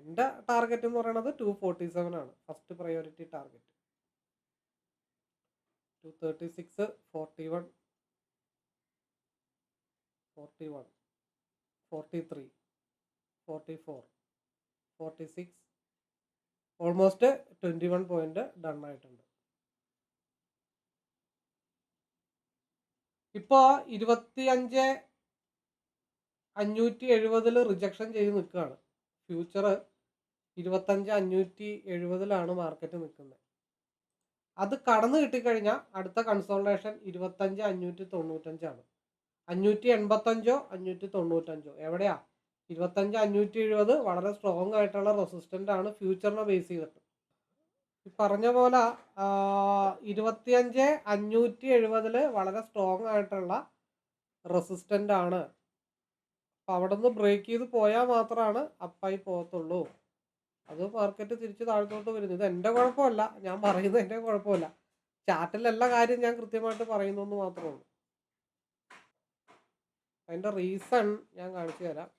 എന്റെ ടാർഗറ്റ് എന്ന് പറയുന്നത് ടു ഫോർട്ടി സെവൻ ആണ്. First priority target two thirty six forty one forty one forty three forty four forty six almost twenty one point done ആയിട്ടുണ്ട്. ഇപ്പോൾ ഇരുപത്തി അഞ്ച് അഞ്ഞൂറ്റി എഴുപതിൽ റിജക്ഷൻ ചെയ്ത് നിൽക്കുകയാണ്. ഫ്യൂച്ചർ ഇരുപത്തഞ്ച് അഞ്ഞൂറ്റി എഴുപതിലാണ് മാർക്കറ്റ് നിൽക്കുന്നത്. അത് കടന്നു കിട്ടിക്കഴിഞ്ഞാൽ അടുത്ത കൺസോൾട്ടേഷൻ ഇരുപത്തഞ്ച് അഞ്ഞൂറ്റി തൊണ്ണൂറ്റഞ്ചാണ്. അഞ്ഞൂറ്റി എൺപത്തഞ്ചോ അഞ്ഞൂറ്റി തൊണ്ണൂറ്റഞ്ചോ? എവിടെയാ? ഇരുപത്തഞ്ച് അഞ്ഞൂറ്റി എഴുപത് വളരെ സ്ട്രോങ് ആയിട്ടുള്ള റെസിസ്റ്റന്റ് ആണ് ഫ്യൂച്ചറിനെ ബേസ് ചെയ്തിട്ട്. ഈ പറഞ്ഞ പോലെ ഇരുപത്തിയഞ്ച് അഞ്ഞൂറ്റി എഴുപതിൽ വളരെ സ്ട്രോങ് ആയിട്ടുള്ള റെസിസ്റ്റന്റ് ആണ്. അപ്പം അവിടെ നിന്ന് ബ്രേക്ക് ചെയ്ത് പോയാൽ മാത്രമാണ് അപ്പായി പോകത്തുള്ളൂ. അത് മാർക്കറ്റ് തിരിച്ച് താഴ്ത്തോട്ട് വരുന്നു. ഇത് എന്റെ കുഴപ്പമല്ല. ഞാൻ പറയുന്നത് എന്റെ കുഴപ്പമില്ല. ചാർട്ടിൽ എല്ലാ കാര്യം ഞാൻ കൃത്യമായിട്ട് പറയുന്നു എന്ന് മാത്രമേ ഉള്ളൂ. അതിന്റെ റീസൺ ഞാൻ കാണിച്ചു തരാം.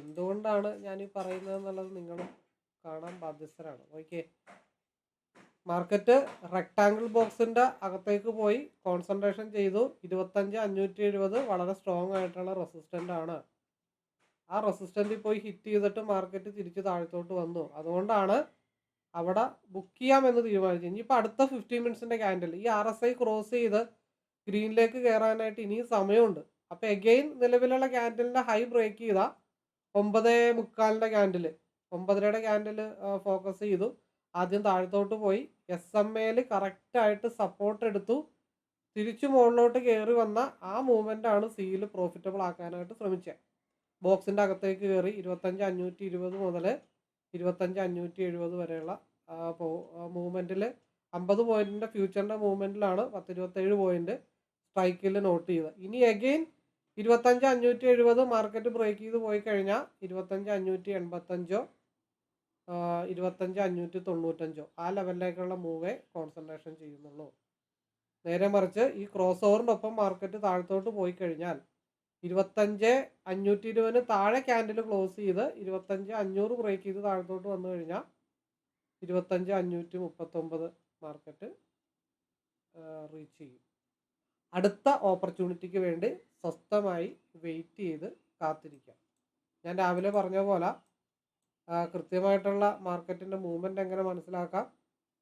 എന്തുകൊണ്ടാണ് ഞാൻ ഈ പറയുന്നത് എന്നുള്ളത് നിങ്ങളും കാണാൻ ബാധ്യസ്ഥരാണ്. ഓക്കെ മാർക്കറ്റ് റെക്ടാങ്കിൾ ബോക്സിന്റെ അകത്തേക്ക് പോയി കോൺസെൻട്രേഷൻ ചെയ്തു. ഇരുപത്തഞ്ച് അഞ്ഞൂറ്റി എഴുപത് വളരെ സ്ട്രോങ് ആയിട്ടുള്ള റെസിസ്റ്റന്റ് ആണ്. ആ റെസിസ്റ്റന്റിൽ പോയി ഹിറ്റ് ചെയ്തിട്ട് മാർക്കറ്റ് തിരിച്ച് താഴത്തോട്ട് വന്നു. അതുകൊണ്ടാണ് അവിടെ ബുക്ക് ചെയ്യാമെന്ന് തീരുമാനിച്ചു ഇനിയിപ്പോൾ അടുത്ത ഫിഫ്റ്റീൻ മിനിറ്റ്സിന്റെ ക്യാൻഡിൽ ഈ ആർ എസ് ഐ ക്രോസ് ചെയ്ത് ഗ്രീനിലേക്ക് കയറാനായിട്ട് ഇനിയും സമയമുണ്ട്. അപ്പോൾ എഗെയിൻ നിലവിലുള്ള ക്യാൻഡിലിന്റെ ഹൈ ബ്രേക്ക് ചെയ്താൽ ഒമ്പത് മുക്കാലിന്റെ ക്യാൻഡിൽ ഒമ്പതരയുടെ ക്യാൻഡിൽ ഫോക്കസ് ചെയ്തു. ആദ്യം താഴത്തോട്ട് പോയി. എസ് എം എയിൽ കറക്റ്റായിട്ട് സപ്പോർട്ട് എടുത്തു. തിരിച്ചു മുകളിലോട്ട് കയറി വന്ന ആ മൂവ്മെന്റ് ആണ് സിയിൽ പ്രോഫിറ്റബിൾ ആക്കാനായിട്ട് ശ്രമിച്ചത് ബോക്സിന്റെ അകത്തേക്ക് കയറി ഇരുപത്തഞ്ച് അഞ്ഞൂറ്റി ഇരുപത് മുതൽ ഇരുപത്തഞ്ച് അഞ്ഞൂറ്റി എഴുപത് വരെയുള്ള മൂവ്മെന്റിൽ അമ്പത് പോയിന്റിന്റെ ഫ്യൂച്ചറിന്റെ മൂവ്മെന്റിലാണ് പത്തിരുപത്തേഴ് പോയിന്റ് സ്ട്രൈക്കിൽ നോട്ട് ചെയ്തത്. ഇനി അഗെയിൻ ഇരുപത്തഞ്ച് അഞ്ഞൂറ്റി എഴുപത് മാർക്കറ്റ് ബ്രേക്ക് ചെയ്ത് പോയി കഴിഞ്ഞാൽ ഇരുപത്തഞ്ച് അഞ്ഞൂറ്റി എൺപത്തഞ്ചോ ഇരുപത്തഞ്ച് അഞ്ഞൂറ്റി തൊണ്ണൂറ്റഞ്ചോ ആ ലെവലിലേക്കുള്ള മൂവേ കോൺസെൻട്രേഷൻ ചെയ്യുന്നുള്ളൂ. നേരെ മറിച്ച് ഈ ക്രോസ് ഓവറിനൊപ്പം മാർക്കറ്റ് താഴത്തോട്ട് പോയി കഴിഞ്ഞാൽ ഇരുപത്തഞ്ച് അഞ്ഞൂറ്റി ഇരുപതിന് താഴെ ക്യാൻഡിൽ ക്ലോസ് ചെയ്ത് ഇരുപത്തഞ്ച് അഞ്ഞൂറ് ബ്രേക്ക് ചെയ്ത് താഴത്തോട്ട് വന്നു കഴിഞ്ഞാൽ ഇരുപത്തഞ്ച് അഞ്ഞൂറ്റി മുപ്പത്തൊമ്പത് മാർക്കറ്റ് റീച്ച് ചെയ്യും. അടുത്ത ഓപ്പർച്യൂണിറ്റിക്ക് വേണ്ടി സ്വസ്ഥമായി വെയിറ്റ് ചെയ്ത് കാത്തിരിക്കാം. ഞാൻ രാവിലെ പറഞ്ഞ പോലെ കൃത്യമായിട്ടുള്ള മാർക്കറ്റിന്റെ മൂവ്മെന്റ് എങ്ങനെ മനസ്സിലാക്കാം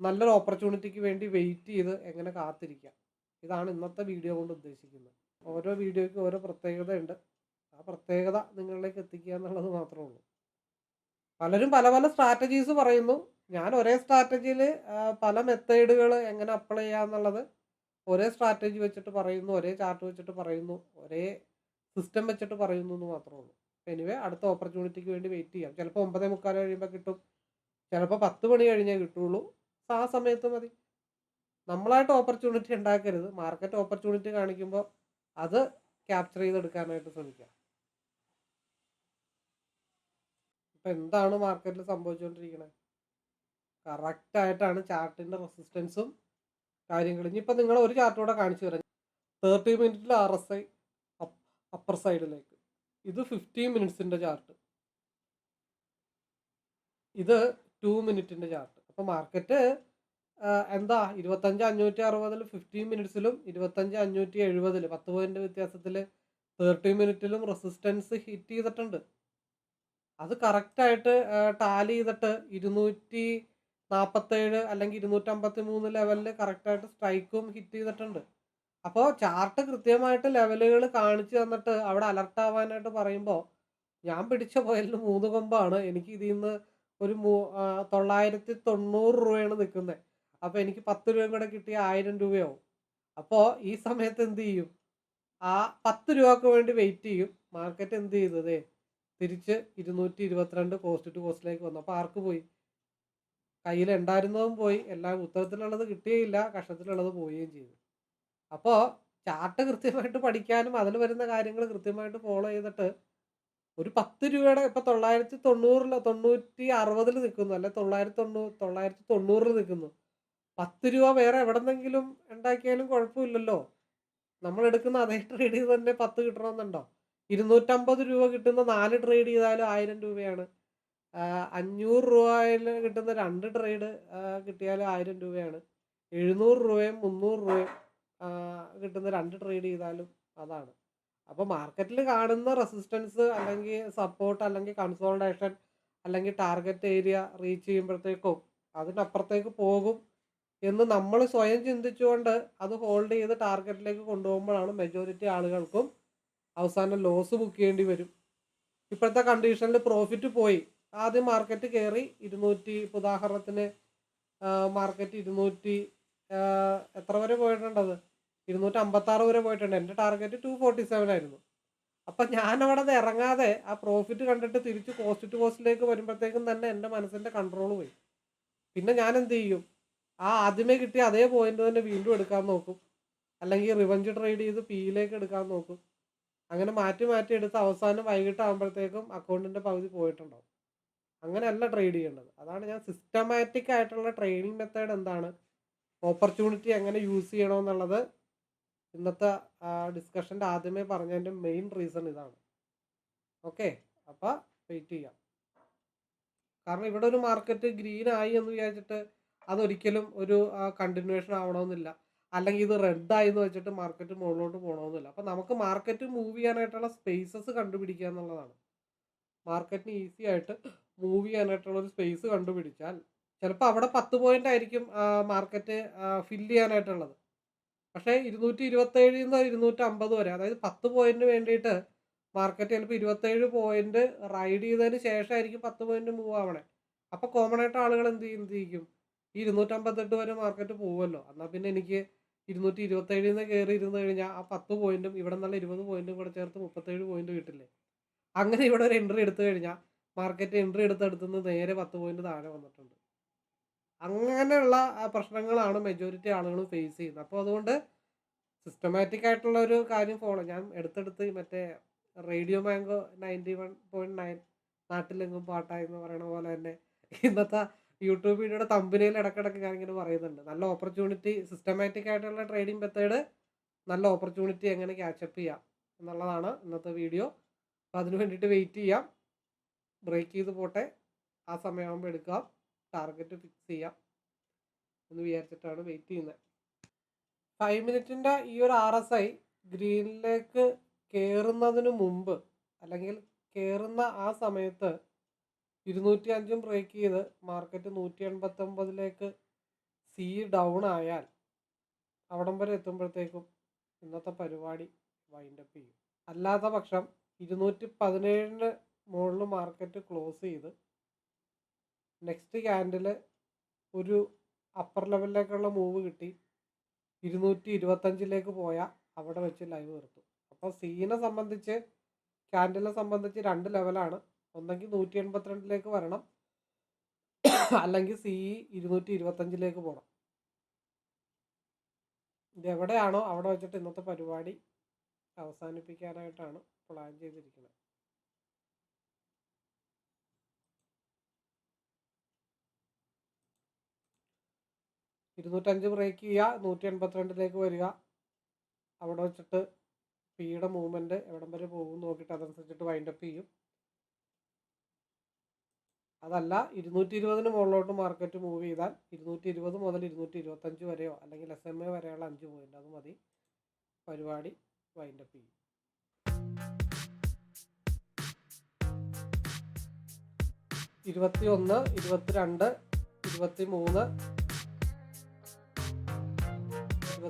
നല്ലൊരു ഓപ്പർച്യൂണിറ്റിക്ക് വേണ്ടി വെയിറ്റ് ചെയ്ത് എങ്ങനെ കാത്തിരിക്കാം. ഇതാണ് ഇന്നത്തെ വീഡിയോ കൊണ്ട് ഉദ്ദേശിക്കുന്നത്. ഓരോ വീഡിയോയ്ക്കും ഓരോ പ്രത്യേകതയുണ്ട്. ആ പ്രത്യേകത നിങ്ങളിലേക്ക് എത്തിക്കുക എന്നുള്ളത് മാത്രമേ ഉള്ളൂ. പലരും പല പല സ്ട്രാറ്റജീസ് പറയുന്നു. ഞാൻ ഒരേ സ്ട്രാറ്റജിയിൽ പല മെത്തേഡുകൾ എങ്ങനെ അപ്ലൈ ചെയ്യുക എന്നുള്ളത് ഒരേ സ്ട്രാറ്റജി വെച്ചിട്ട് പറയുന്നു ഒരേ ചാർട്ട് വെച്ചിട്ട് പറയുന്നു ഒരേ സിസ്റ്റം വെച്ചിട്ട് പറയുന്നു എന്ന് മാത്രമേ ഉള്ളൂ. എനിവേ അടുത്ത ഓപ്പർച്യൂണിറ്റിക്ക് വേണ്ടി വെയിറ്റ് ചെയ്യാം. ചിലപ്പോൾ ഒമ്പതേ മുക്കാൽ കഴിയുമ്പോൾ കിട്ടും. ചിലപ്പോൾ പത്ത് മണി കഴിഞ്ഞേ കിട്ടുള്ളൂ. ആ സമയത്ത് മതി. നമ്മളായിട്ട് ഓപ്പർച്യൂണിറ്റി ഉണ്ടാക്കരുത്. മാർക്കറ്റ് ഓപ്പർച്യൂണിറ്റി കാണിക്കുമ്പോൾ അത് ക്യാപ്ചർ ചെയ്തെടുക്കാനായിട്ട് ശ്രമിക്കുക ഇപ്പം എന്താണ് മാർക്കറ്റിൽ സംഭവിച്ചുകൊണ്ടിരിക്കുന്നത് കറക്റ്റായിട്ടാണ് ചാർട്ടിന്റെ റെസിസ്റ്റൻസും കാര്യങ്ങളും. ഇനിയിപ്പോൾ നിങ്ങൾ ഒരു ചാർട്ട് കൂടെ കാണിച്ചു തരാം. തേർട്ടി മിനിറ്റിൽ ആർ എസ് ഐ അപ്പർ സൈഡിലേക്ക്. ഇത് ഫിഫ്റ്റീൻ മിനിറ്റ്സിന്റെ ചാർട്ട്. ഇത് ടു മിനിറ്റിന്റെ ചാർട്ട്. അപ്പോൾ മാർക്കറ്റ് എന്താ? ഇരുപത്തഞ്ച് അഞ്ഞൂറ്റി അറുപതിൽ ഫിഫ്റ്റീൻ മിനിറ്റ്സിലും ഇരുപത്തഞ്ച് അഞ്ഞൂറ്റി എഴുപതിൽ പത്ത് പോയിന്റ് വ്യത്യാസത്തിൽ തേർട്ടി മിനിറ്റിലും റെസിസ്റ്റൻസ് ഹിറ്റ് ചെയ്തിട്ടുണ്ട്. അത് കറക്റ്റായിട്ട് ടാലി ചെയ്തിട്ട് ഇരുന്നൂറ്റി നാൽപ്പത്തേഴ് അല്ലെങ്കിൽ ഇരുന്നൂറ്റമ്പത്തി മൂന്ന് ലെവലിൽ കറക്റ്റായിട്ട് സ്ട്രൈക്കും ഹിറ്റ് ചെയ്തിട്ടുണ്ട്. അപ്പോൾ ചാർട്ട് കൃത്യമായിട്ട് ലെവലുകൾ കാണിച്ചു തന്നിട്ട് അവിടെ അലർട്ട് ആവാനായിട്ട് പറയുമ്പോൾ ഞാൻ പിടിച്ച പോയലിന് മൂന്ന് കൊമ്പാണ്. എനിക്ക് ഇതിൽ നിന്ന് ഒരു മൂ തൊള്ളായിരത്തി തൊണ്ണൂറ് രൂപയാണ് നിൽക്കുന്നത്. അപ്പോൾ എനിക്ക് പത്ത് രൂപയും കൂടെ കിട്ടിയ ആയിരം രൂപയാവും. അപ്പോൾ ഈ സമയത്ത് എന്ത് ചെയ്യും? ആ പത്ത് രൂപക്ക് വേണ്ടി വെയിറ്റ് ചെയ്യും. മാർക്കറ്റ് എന്ത് ചെയ്തതേ? തിരിച്ച് ഇരുന്നൂറ്റി ഇരുപത്തിരണ്ട് കോസ്റ്റ് ടു കോസ്റ്റിലേക്ക് വന്നു. അപ്പോൾ ആർക്ക് പോയി? കയ്യിൽ ഉണ്ടായിരുന്നതും പോയി. എല്ലാം പുസ്തകത്തിലുള്ളത് കിട്ടുകയില്ല കഷ്ടത്തിലുള്ളത് പോവുകയും ചെയ്തു. അപ്പോൾ ചാർട്ട് കൃത്യമായിട്ട് പഠിക്കാനും അതിൽ വരുന്ന കാര്യങ്ങൾ കൃത്യമായിട്ട് ഫോളോ ചെയ്തിട്ട് ഒരു പത്ത് രൂപയുടെ ഇപ്പം തൊള്ളായിരത്തി തൊണ്ണൂറിൽ തൊണ്ണൂറ്റി അറുപതിൽ നിൽക്കുന്നു. അല്ലെ തൊള്ളായിരത്തി തൊണ്ണൂറ് തൊള്ളായിരത്തി തൊണ്ണൂറിൽ നിൽക്കുന്നു. പത്ത് രൂപ വേറെ എവിടെന്നെങ്കിലും ഉണ്ടാക്കിയാലും കുഴപ്പമില്ലല്ലോ. നമ്മൾ എടുക്കുന്ന അതേ ട്രേഡ് ചെയ്ത് തന്നെ പത്ത് കിട്ടണമെന്നുണ്ടോ? ഇരുന്നൂറ്റമ്പത് രൂപ കിട്ടുന്ന നാല് ട്രേഡ് ചെയ്താലും ആയിരം രൂപയാണ്. അഞ്ഞൂറ് രൂപയിൽ കിട്ടുന്ന രണ്ട് ട്രേഡ് കിട്ടിയാൽ ആയിരം രൂപയാണ്. എഴുന്നൂറ് രൂപയും മുന്നൂറ് രൂപയും കിട്ടുന്ന രണ്ട് ട്രേഡ് ചെയ്താലും അതാണ്. അപ്പോൾ മാർക്കറ്റിൽ കാണുന്ന റെസിസ്റ്റൻസ് അല്ലെങ്കിൽ സപ്പോർട്ട് അല്ലെങ്കിൽ കൺസോൾട്ടേഷൻ അല്ലെങ്കിൽ ടാർഗറ്റ് ഏരിയ റീച്ച് ചെയ്യുമ്പോഴത്തേക്കും അതിനപ്പുറത്തേക്ക് പോകും എന്ന് നമ്മൾ സ്വയം ചിന്തിച്ചുകൊണ്ട് അത് ഹോൾഡ് ചെയ്ത് ടാർഗറ്റിലേക്ക് കൊണ്ടുപോകുമ്പോഴാണ് മെജോറിറ്റി ആളുകൾക്കും അവസാനം ലോസ് ബുക്ക് ചെയ്യേണ്ടി വരും. ഇപ്പോഴത്തെ കണ്ടീഷനിൽ പ്രോഫിറ്റ് പോയി. ആദ്യം മാർക്കറ്റ് കയറി ഇരുന്നൂറ്റി ഉദാഹരണത്തിന് മാർക്കറ്റ് ഇരുന്നൂറ്റി എത്ര വരെ പോയിട്ടുണ്ടത് ഇരുന്നൂറ്റി അമ്പത്താറ് വരെ പോയിട്ടുണ്ട്. എന്റെ ടാർഗറ്റ് ടു ഫോർട്ടി സെവൻ ആയിരുന്നു. അപ്പം അവിടെ നിന്ന് ഇറങ്ങാതെ ആ പ്രോഫിറ്റ് കണ്ടിട്ട് തിരിച്ച് കോസ്റ്റ് ടു കോസ്റ്റിലേക്ക് വരുമ്പോഴത്തേക്കും തന്നെ എന്റെ മനസ്സിന്റെ കൺട്രോൾ പോയി. പിന്നെ ഞാൻ എന്ത് ചെയ്യും? ആ ആദ്യമേ കിട്ടിയ അതേ പോയിന്റ് തന്നെ വീണ്ടും എടുക്കാൻ നോക്കും. അല്ലെങ്കിൽ റിവഞ്ച് ട്രേഡ് ചെയ്ത് പിയിലേക്ക് എടുക്കാൻ നോക്കും. അങ്ങനെ മാറ്റി മാറ്റി എടുത്ത് അവസാനം വൈകിട്ട് ആകുമ്പോഴത്തേക്കും അക്കൗണ്ടിന്റെ പകുതി പോയിട്ടുണ്ടാവും. അങ്ങനെയല്ല ട്രേഡ് ചെയ്യേണ്ടത്. അതാണ് ഞാൻ സിസ്റ്റമാറ്റിക് ആയിട്ടുള്ള ട്രേഡിംഗ് മെത്തേഡ് എന്താണ്? ഓപ്പർച്യൂണിറ്റി എങ്ങനെ യൂസ് ചെയ്യണമെന്നുള്ളത് ഇന്നത്തെ ഡിസ്കഷന്റെ ആദ്യമേ പറഞ്ഞതിന്റെ മെയിൻ റീസൺ ഇതാണ്. ഓക്കെ അപ്പോൾ വെയിറ്റ് ചെയ്യാം. കാരണം ഇവിടെ ഒരു മാർക്കറ്റ് ഗ്രീൻ ആയി എന്ന് വിചാരിച്ചിട്ട് അതൊരിക്കലും ഒരു കണ്ടിന്യൂവേഷൻ ആവണമെന്നില്ല. അല്ലെങ്കിൽ ഇത് റെഡ് ആയി എന്ന് വെച്ചിട്ട് മാർക്കറ്റ് മുകളിലോട്ട് പോകണമെന്നില്ല. അപ്പം നമുക്ക് മാർക്കറ്റ് മൂവ് ചെയ്യാനായിട്ടുള്ള സ്പേസസ് കണ്ടുപിടിക്കുക എന്നുള്ളതാണ്. മാർക്കറ്റിന് ഈസി ആയിട്ട് മൂവ് ചെയ്യാനായിട്ടുള്ള ഒരു സ്പേസ് കണ്ടുപിടിച്ചാൽ ചിലപ്പോൾ അവിടെ പത്ത് പോയിന്റ് ആയിരിക്കും മാർക്കറ്റ് ഫില്ല് ചെയ്യാനായിട്ടുള്ളത്. പക്ഷേ ഇരുന്നൂറ്റി ഇരുപത്തേഴിൽ നിന്ന് ഇരുന്നൂറ്റി അമ്പത് വരെ അതായത് പത്ത് പോയിന്റിന് വേണ്ടിയിട്ട് മാർക്കറ്റ് ചിലപ്പോൾ ഇരുപത്തേഴ് പോയിന്റ് റൈഡ് ചെയ്തതിന് ശേഷമായിരിക്കും പത്ത് പോയിന്റ് മൂവ് ആവണേ. അപ്പോൾ കോമൺ ആയിട്ട് ആളുകൾ എന്ത് ചെയ്യും? ഈ ഇരുന്നൂറ്റമ്പത്തെട്ട് വരെ മാർക്കറ്റ് പോകുമല്ലോ എന്നാൽ പിന്നെ എനിക്ക് ഇരുന്നൂറ്റി ഇരുപത്തേഴിൽ നിന്ന് കയറി ഇരുന്ന് കഴിഞ്ഞാൽ ആ പത്ത് പോയിന്റും ഇവിടെ നിന്നുള്ള ഇരുപത് പോയിന്റും കൂടെ ചേർത്ത് മുപ്പത്തേഴ് പോയിന്റ് കിട്ടില്ലേ? അങ്ങനെ ഇവിടെ ഒരു എൻട്രി എടുത്തു കഴിഞ്ഞാൽ മാർക്കറ്റ് എൻട്രി എടുത്തെടുത്തുനിന്ന് നേരെ പത്ത് പോയിന്റ് താഴെ വന്നിട്ടുണ്ട്. അങ്ങനെയുള്ള പ്രശ്നങ്ങളാണ് മെജോറിറ്റി ആളുകൾ ഫേസ് ചെയ്യുന്നത്. അപ്പോൾ അതുകൊണ്ട് സിസ്റ്റമാറ്റിക് ആയിട്ടുള്ള ഒരു കാര്യം ഫോളോ ഞാൻ എടുത്തെടുത്ത് മറ്റേ radio mango ninety one point nine നാട്ടിലെങ്ങും പാട്ടായി എന്ന് പറയുന്ന പോലെ തന്നെ ഇന്നത്തെ യൂട്യൂബ് വീഡിയോയുടെ തമ്പനിയിൽ ഇടക്കിടക്ക് ഇങ്ങനെ പറയുന്നുണ്ട്. നല്ല ഓപ്പർച്യൂണിറ്റി സിസ്റ്റമാറ്റിക് ആയിട്ടുള്ള ട്രേഡിംഗ് മെത്തേഡ് നല്ല ഓപ്പർച്യൂണിറ്റി എങ്ങനെ ക്യാച്ചപ്പ് ചെയ്യാം എന്നുള്ളതാണ് ഇന്നത്തെ വീഡിയോ അപ്പോൾ അതിന് വേണ്ടിയിട്ട് വെയിറ്റ് ചെയ്യാം. ബ്രേക്ക് ചെയ്ത് പോട്ടെ. ആ സമയമാകുമ്പോൾ എടുക്കാം. ടാർഗറ്റ് ഫിക്സ് ചെയ്യാം. എന്ന് വിചാരിച്ചിട്ടാണ് വെയിറ്റ് ചെയ്യുന്നത്. ഫൈവ് മിനിറ്റിന്റെ ഈ ഒരു ആർ എസ് ഐ ഗ്രീനിലേക്ക് കയറുന്നതിന് മുമ്പ് അല്ലെങ്കിൽ കയറുന്ന ആ സമയത്ത് ഇരുന്നൂറ്റി അഞ്ചും ബ്രേക്ക് ചെയ്ത് മാർക്കറ്റ് നൂറ്റി എൺപത്തൊമ്പതിലേക്ക് സി ഡൗൺ ആയാൽ അവിടം വരെ എത്തുമ്പോഴത്തേക്കും ഇന്നത്തെ പരിപാടി വൈൻഡപ്പ് ചെയ്യും. അല്ലാത്ത പക്ഷം ഇരുന്നൂറ്റി പതിനേഴിന് മുകളിൽ മാർക്കറ്റ് ക്ലോസ് ചെയ്ത് നെക്സ്റ്റ് ക്യാൻഡിൽ ഒരു അപ്പർ ലെവലിലേക്കുള്ള മൂവ് കിട്ടി. ഇരുന്നൂറ്റി ഇരുപത്തഞ്ചിലേക്ക് പോയാൽ അവിടെ വെച്ച് ലൈവ് നിർത്തും. അപ്പോൾ സീനെ സംബന്ധിച്ച് ക്യാൻഡിലെ സംബന്ധിച്ച് രണ്ട് ലെവലാണ്. ഒന്നെങ്കിൽ നൂറ്റി എൺപത്തിരണ്ടിലേക്ക് വരണം. അല്ലെങ്കിൽ സി ഇരുന്നൂറ്റി ഇരുപത്തഞ്ചിലേക്ക് പോകണം ഇത് എവിടെയാണോ അവിടെ വെച്ചിട്ട് ഇന്നത്തെ പരിപാടി അവസാനിപ്പിക്കാനായിട്ടാണ് പ്ലാൻ ചെയ്തിരിക്കുന്നത്. ഇരുന്നൂറ്റഞ്ച് ബ്രേക്ക് ചെയ്യുക നൂറ്റി എൺപത്തിരണ്ടിലേക്ക് വരിക. അവിടെ വെച്ചിട്ട് പിയുടെ മൂവ്മെന്റ് എവിടം വരെ പോകും നോക്കിയിട്ട് അതനുസരിച്ചിട്ട് വൈൻഡപ്പ് ചെയ്യും. അതല്ല ഇരുന്നൂറ്റി ഇരുപതിന് മുകളിലോട്ട് മാർക്കറ്റ് മൂവ് ചെയ്താൽ ഇരുന്നൂറ്റി ഇരുപത് മുതൽ ഇരുന്നൂറ്റി ഇരുപത്തഞ്ച് വരെയോ അല്ലെങ്കിൽ എസ് എം എ വരെയുള്ള അഞ്ച് പോയിന്റ് അത് മതി. പരിപാടി വൈൻഡപ്പ് ചെയ്യും. ഇരുപത്തി ഒന്ന് ഇരുപത്തിരണ്ട് ഇരുപത്തി മൂന്ന്